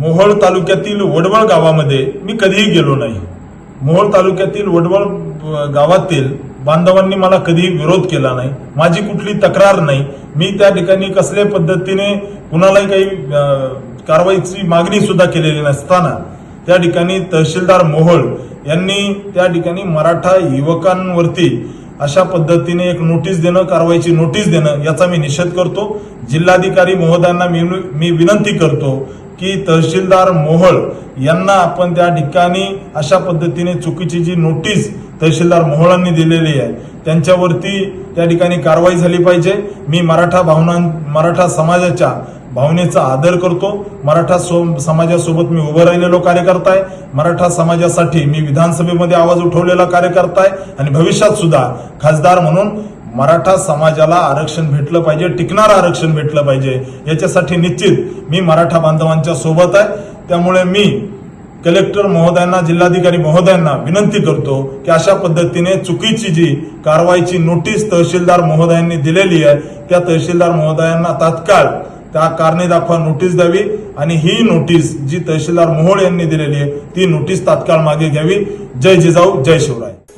मोहोळ तालुक्यातील वडवळ गावामध्ये मी कधीही गेलो नाही. मोहोळ तालुक्यातील वडवळ गावातील बांधवांनी मला कधीही विरोध केला नाही. माझी कुठली तक्रार नाही. मी त्या ठिकाणी कसल्या पद्धतीने कुणालाही काही कारवाईची मागणी सुद्धा केलेली नसताना त्या ठिकाणी तहसीलदार मोहोळ यांनी त्या ठिकाणी मराठा युवकांवरती अशा पद्धतीने एक नोटीस देणं कारवाईची नोटीस देणं याचा मी निषेध करतो. जिल्हाधिकारी महोदयांना मी मी विनंती करतो की तहसीलदार मोहळ यांना आपण त्या ठिकाणी अशा पद्धतीने चुकीची जी नोटीस तहसीलदार मोहोळांनी दिलेली आहे त्यांच्यावरती त्या ठिकाणी कारवाई झाली पाहिजे. मी मराठा भावना मराठा समाजाच्या भावनेचा आदर करतो. मराठा सो- समाजासोबत मी उभं राहिलेलो कार्यकर्ता आहे मराठा समाजासाठी मी विधानसभेमध्ये आवाज उठवलेला कार्यकर्ता आहे आणि भविष्यात सुद्धा खासदार म्हणून मराठा समाजाला आरक्षण भेटलं पाहिजे टिकणारं आरक्षण भेटलं पाहिजे. याच्यासाठी निश्चित मी मराठा बांधवांच्या सोबत आहे त्यामुळे मी कलेक्टर महोदयांना जिल्हाधिकारी महोदयांना विनंती करतो की अशा पद्धतीने चुकीची जी कारवाईची नोटीस तहसीलदार महोदयांनी दिलेली आहे त्या तहसीलदार महोदयांना तात्काळ त्या कारणे दाखवा नोटीस द्यावी आणि ही नोटीस जी तहसीलदार मोहोळ यांनी दिलेली आहे ती नोटीस तात्काळ मागे घ्यावी. जय जिजाऊ जय शिवराय.